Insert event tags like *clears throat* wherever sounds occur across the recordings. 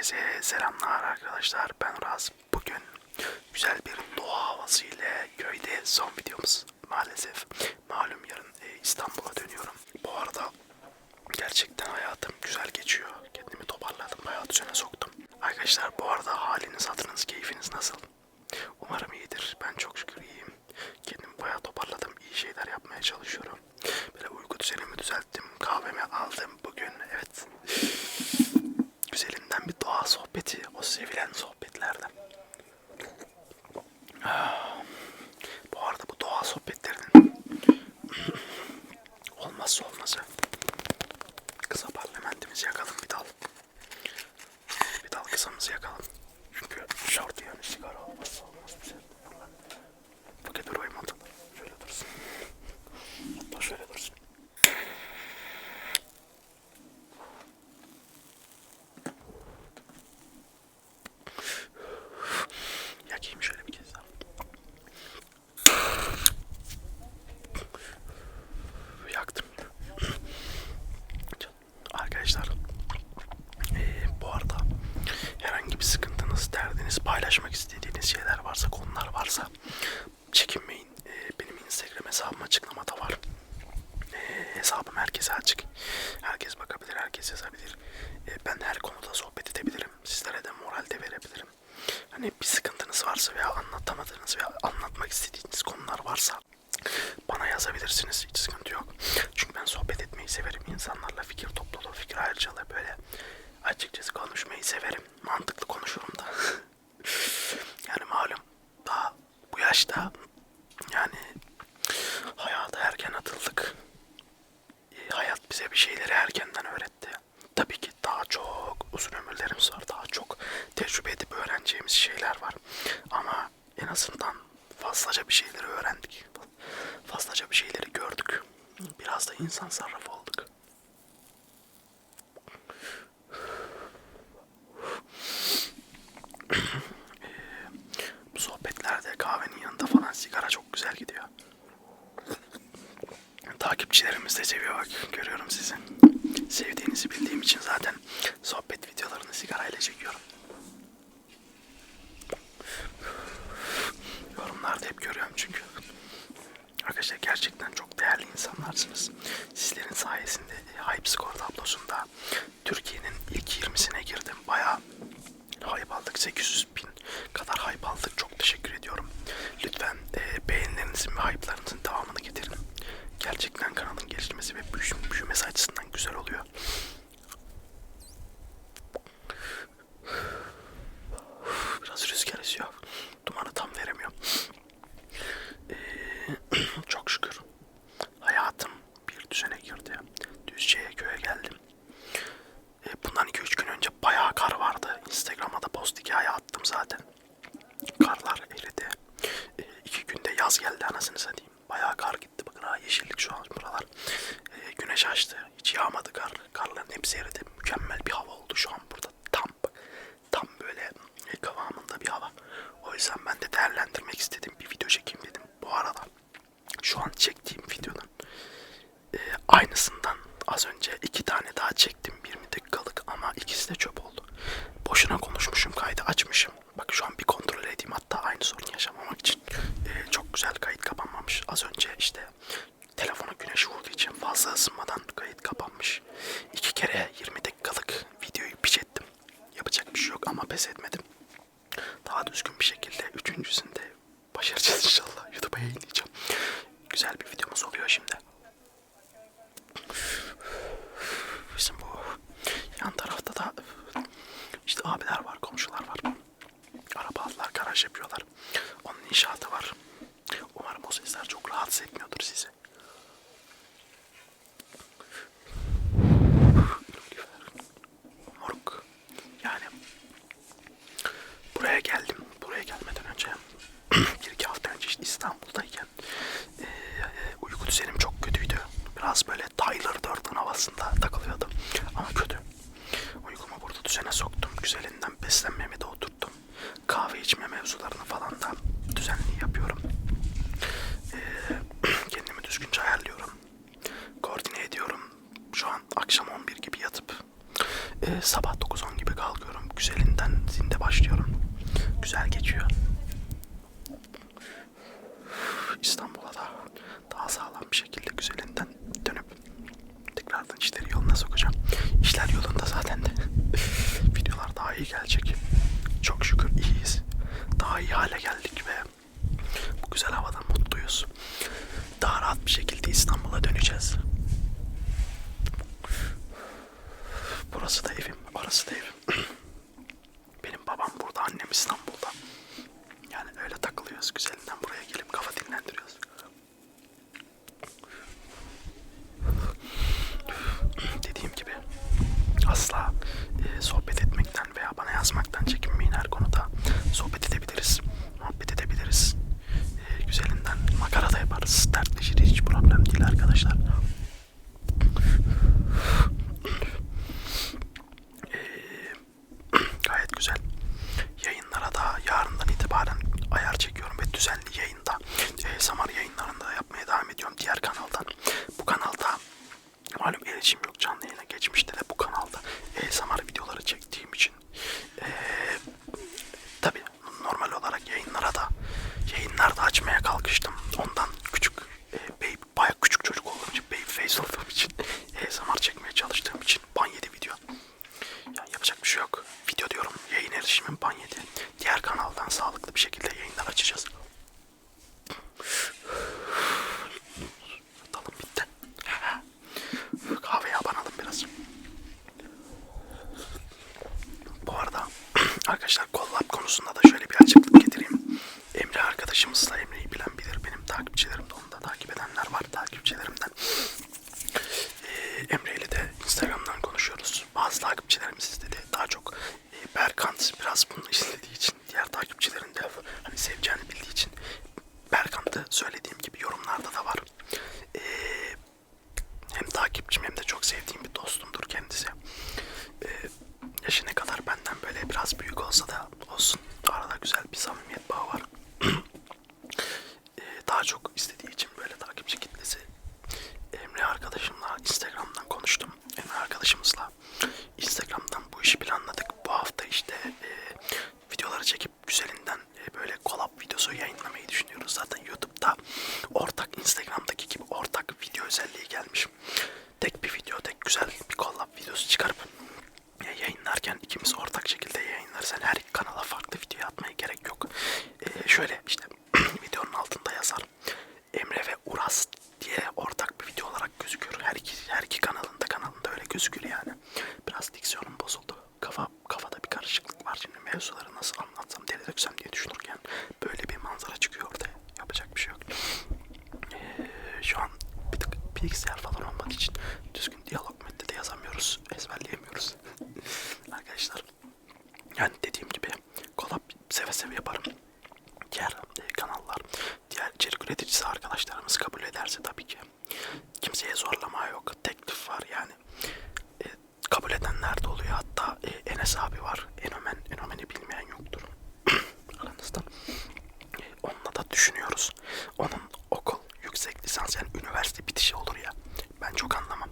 Herkese selamlar arkadaşlar. Ben Uraz. Bugün güzel bir doğa havası ile köyde son videomuz. Maalesef malum yarın e, İstanbul'a dönüyorum. Bu arada gerçekten hayatım güzel geçiyor. Kendimi toparladım. Bayağı düzene soktum. Arkadaşlar bu arada haliniz, hatırınız, keyfiniz nasıl? Umarım iyidir. Ben çok şükür iyiyim. Kendimi bayağı toparladım. İyi şeyler yapmaya çalışıyorum. Böyle uyku düzenimi düzelttim. Kahvemi aldım bugün. Evet güzelinden bir doğa sohbeti, o sevilen sohbetlerden. Ah, Bu arada bu doğa sohbetlerinin olmazsa olmazı. Kısa parlamentimizi yakalım bir dal. Bir dal kısamızı yakalım. Çünkü şart yani sigara olmazsa olmaz bize. Fakat dur oymadı. Şöyle dursun. Hatta şöyle dursun. Yakayım şöyle bir kez daha. Yaktım. Arkadaşlar eee, bu arada herhangi bir sıkıntınız, derdiniz, paylaşmak istediğiniz şeyler varsa, konular varsa çekinmeyin. Eee, benim Instagram hesabım açıklamada var. Eee, hesabım herkese açık. Herkes bakabilir, herkes yazabilir. Eee, ben her konuda sohbet edebilirim. Sizlere de moral de verebilirim. Hani bir sıkıntınız varsa veya anlatamadığınız veya anlatmak istediğiniz konular varsa bana yazabilirsiniz. Hiç sıkıntı yok. Çünkü ben sohbet etmeyi severim. İnsanlarla fikir topluluğu, fikir ayrıcalığı böyle açıkçası konuşmayı severim. Mantıklı konuşurum da. *laughs* yani malum daha bu yaşta yani hayata erken atıldık. E, hayat bize bir şeyleri erkenden öğretti. Tabii ki daha çok uzun ömürlerimiz var. Daha çok tecrübe edip öğreneceğimiz şeyler var. Ama en azından fazlaca bir şeyleri öğrendik. Fazlaca bir şeyleri gördük. Da insan sarrafı olduk. Bu sohbetlerde kahvenin yanında falan sigara çok güzel gidiyor. Takipçilerimiz de seviyor bak görüyorum sizi. Sevdiğinizi bildiğim için zaten sohbet videolarını sigarayla çekiyorum. Yorumlarda hep görüyorum çünkü. Arkadaşlar gerçekten çok değerli insanlarsınız. Sizlerin sayesinde Score tablosunda Türkiye'nin ilk 20'sine girdim. Bayağı hype aldık. 800 bin kadar hype aldık. Çok teşekkür ediyorum. Lütfen e, beğenilerinizin ve hype'larınızın devamını getirin. Gerçekten kanalın gelişmesi ve büyü- büyümesi açısından güzel oluyor. Biraz rüzgar esiyor. Dumanı tam veremiyorum. Ee, çok şükür. Hayatım bir düzene girdi. Düzce'ye köye geldim. Ee, bundan 2-3 gün önce bayağı kar vardı. Instagram'a da post attım zaten. Karlar eridi. Ee, iki günde yaz geldi anasını satayım. Bayağı kar gitti. Bakın ha yeşillik şu an buralar. Ee, güneş açtı. Hiç yağmadı kar. Karların hepsi eridi. Mükemmel bir hava oldu şu an burada. Tam bak. Tam böyle e, kıvamında bir hava. O yüzden ben de değerlendirmek istedim. Bir video çekeyim dedim. Bu arada şu an çektiğim videonun e, aynısından az önce iki tane daha çektim 20 dakikalık ama ikisi de çöp oldu. Boşuna konuşmuşum kaydı açmışım. Bak şu an bir kontrol edeyim hatta aynı sorun yaşamamak için. E, çok güzel kayıt kapanmamış. Az önce işte telefona güneş vurduğu için fazla ısınmadan kayıt kapanmış. İki kere 20 dakikalık videoyu piç ettim. Yapacak bir şey yok ama pes etmedim. Daha düzgün bir şekilde üçüncüsünde başaracağız inşallah. YouTube'a yayınlayacağım. Güzel bir videomuz oluyor şimdi. Bizim bu yan tarafta da işte abiler var, komşular var. Araba aldılar, yapıyorlar. Onun inşaatı var. Umarım o sesler çok rahatsız etmiyordur sizi. Moruk. Yani buraya geldim. Buraya gelmeden önce *clears throat* bir iki hafta önce İstanbul'dayken uyku düzenim çok kötüydü. Biraz böyle Tyler Durden havasında takılıyordum. Ama kötü. Uykumu burada düzene soktum. Güzelinden beslenmemi de oturttum. Kahve içme mevzularını falan da düzenli yapıyorum. Eee, kendimi düzgünce ayarlıyorum. Koordine ediyorum. Şu an akşam 11 gibi yatıp e, sabah 9-10 gibi kalkıyorum. Güzel başlıyorum. Güzel geçiyor. İstanbul'a da daha sağlam bir şekilde güzelinden dönüp tekrardan işleri yoluna sokacağım. İşler yolunda zaten de. *laughs* Videolar daha iyi gelecek. Çok şükür iyiyiz. Daha iyi hale geldik ve bu güzel havadan mutluyuz. Daha rahat bir şekilde İstanbul'a döneceğiz. Burası da evim, orası da evim. *clears throat* Benim babam burada, annem İstanbul'da. Yani öyle takılıyoruz güzelinden buraya gelip kafa dinlendiriyoruz. *clears throat* Dediğim gibi asla e, sohbet etmekten veya bana yazmaktan çekinmeyin her konuda. Sohbet edebiliriz, muhabbet edebiliriz. E, güzelinden makara da yaparız, dertleşiriz hiç problem değil arkadaşlar. Gayet güzel. Yayınlara da yarından itibaren ayar çekiyorum ve düzenli yayında e, Samar yayınlarında da yapmaya devam ediyorum diğer kanaldan. Bu kanalda malum erişim yok canlı yayına geçmişte de bu kanalda e, Samar videoları çektiğim için e, tabi normal olarak yayınlara da yayınlarda açmaya kalkıştım. Ondan küçük e, baby, bayağı küçük çocuk olduğum için baby face olduğum için e, Samar çekmeye çalıştığım için ban yedi video. Yani yapacak bir şey yok. Video diyorum yayın erişimim ban yedi. Diğer kanaldan sağlıklı bir şekilde yayınlar açacağız. Dalım bitti. Kahveye abanalım biraz. Bu arada arkadaşlar collab konusunda da şöyle bir açıklık getireyim. Emre arkadaşımızla Emre'yi bilen bilir benim takipçilerimde onu da takip edenler var takipçilerimden. Ee, Emre ile de Instagram'dan konuşuyoruz. Bazı takipçilerimiz istedi. Daha çok e, Berkant biraz bunu istediği için diğer takipçilerin de hani seveceğini bildiği için Berkant'ı söylediğim gibi yorumlarda da var. Ee, hem takipçim hem de çok sevdiğim bir dostumdur kendisi. Ee, yaşı ne kadar benden böyle biraz büyük olsa da olsun. Arada güzel bir samimiyet bağı var. *clears throat* Ee, daha çok istediği için böyle takipçi kitlesi Emre arkadaşımla Instagram'dan konuştum. Emre arkadaşımızla Instagram'dan bu işi planladık. Bu hafta işte e, videoları çekip güzelinden e, böyle collab videosu yayınlamayı düşünüyoruz. Zaten YouTube'da ortak Instagram'daki gibi ortak video özelliği gelmiş. Tek bir video, tek güzel bir collab videosu çıkarıp e, yayınlarken ikimiz ortak şekilde yayınlarız. Yani her iki kanala farklı video atmaya gerek yok. E, şöyle işte videonun altında yazar. Emre ve Uras diye ortak bir video olarak gözüküyor. Her iki, her iki kanalın da kanalında öyle gözüküyor yani. Biraz diksiyonum bozuldu. Kafa, kafada bir karışıklık var. Şimdi mevzuları nasıl anlatsam, deli döksem diye düşünürken böyle bir manzara çıkıyor ortaya. Yapacak bir şey yok. Ee, şu an bir tık bilgisayar falan olmadığı için düzgün diyalog metni de yazamıyoruz. Ezberleyemiyoruz. *laughs* Arkadaşlar yani dediğim gibi kolab seve seve yaparım. Diğer e, kanallar, diğer içerik üreticisi arkadaşlarımız kabul ederse tabii ki. Kimseye zorlama yok. Teklif var yani. E, kabul edenler de oluyor. Hatta e, Enes abi var. Enomen, Enomen'i bilmeyen yoktur. *coughs* Aranızda. E, onunla da düşünüyoruz. Onun okul, yüksek lisans yani üniversite bitişi olur ya. Ben çok anlamam.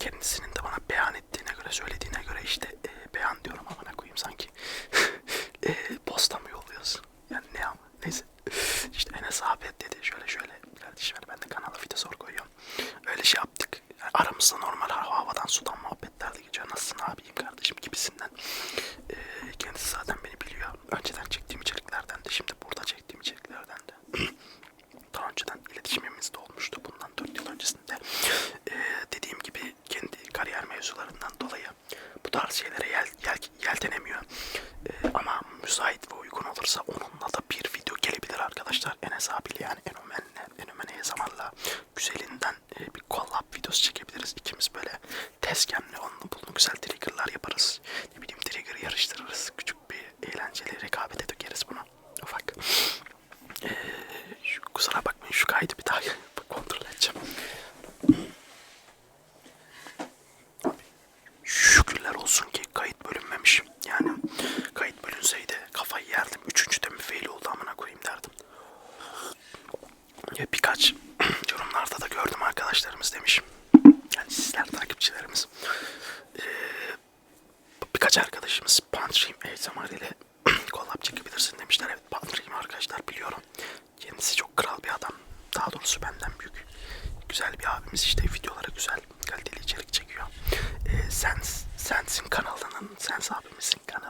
Kendisinin de bana beyan ettiğine göre, söylediğine göre işte e, beyan diyorum ama ne koyayım sanki. e, posta mı yolluyorsun? Yani ne ama neyse. İşte Enes abi dedi şöyle şöyle kardeşim ben de kanala video sor koyuyorum. Öyle şey yaptık. Yani aramızda normal havadan sudan muhabbetler de geçiyor. Nasılsın abiyim kardeşim gibisinden. E, kendisi zaten beni biliyor. Önceden çektiğim içeriklerden de şimdi burada çektiğim içeriklerden de. Daha önceden iletişimimiz de olmuştu bundan 4 yıl öncesinde. Ee, dediğim gibi kendi kariyer mevzularından dolayı bu tarz şeylere yel, yel, yeltenemiyor. Ee, ama müsait ve uygun olursa onunla da bir video gelebilir arkadaşlar. Enes abiyle yani Enomen'le, Enomen Ezamar'la güzelinden e, bir collab videosu çekebiliriz. İkimiz böyle tezkenli onunla bulunu güzel triggerlar yaparız. Ne bileyim trigger yarıştırırız. Küçük bir eğlenceli rekabete dökeriz bunu. Ufak. Ee, şu, kusura bakmayın şu kaydı bir daha kontrol edeceğim. Şükürler olsun ki Yalnız abimizin kanı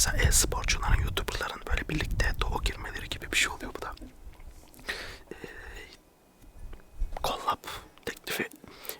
mesela e-sporcuların, youtuberların böyle birlikte doğu girmeleri gibi bir şey oluyor bu da. Ee, teklifi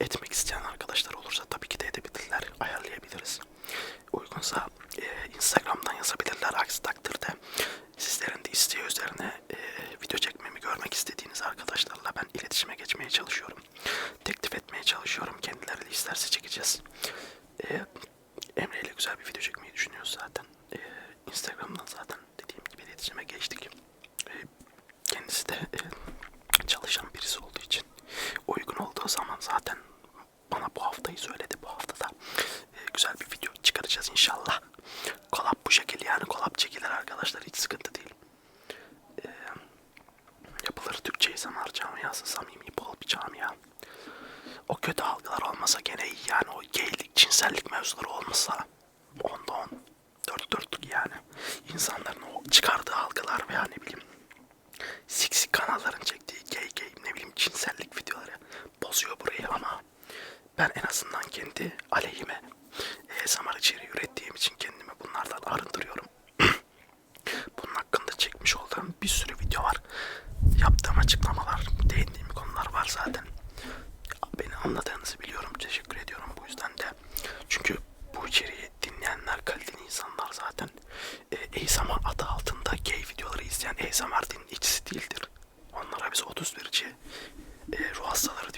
etmek isteyen arkadaşlar olursa tabii ki de edebilirler, ayarlayabiliriz. Uygunsa e, Instagram'dan yazabilirler. Aksi takdirde sizlerin de isteği üzerine e, video çekmemi görmek istediğiniz arkadaşlarla ben iletişime geçmeye çalışıyorum. Teklif etmeye çalışıyorum. Kendileri isterse çekeceğiz. E, Emre ile güzel bir video çekmeyi düşünüyoruz zaten. Instagram'dan zaten. hastaları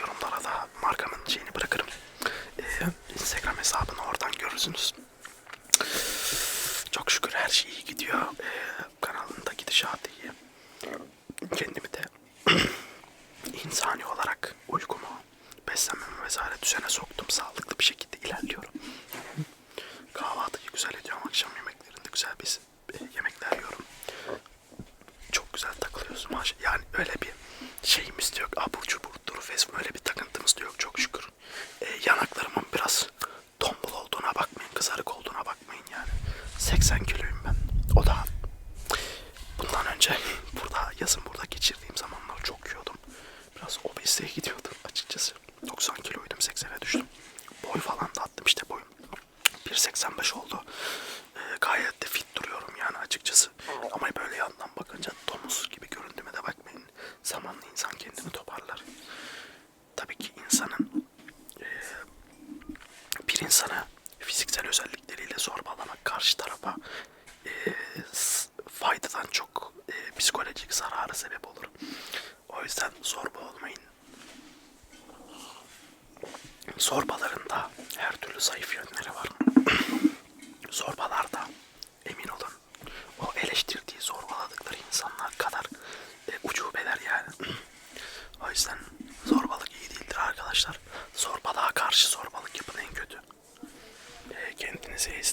yorumlara da markamın şeyini bırakırım. Ee, Instagram hesabını oradan görürsünüz. Çok şükür her şey iyi gidiyor. Ee, kanalın da gidişatı iyi. Kendimi de *clears throat* insani olarak uykumu, beslenmemi vesaire düzene soktum. Sağlıklı bir şekilde ilerliyorum. fez, mano, zorbalamak karşı tarafa e, faydadan çok e, psikolojik zarara sebep olur. O yüzden zorba olmayın. Zorbaların da her türlü zayıf yönleri var. *clears throat* Zorbalarda is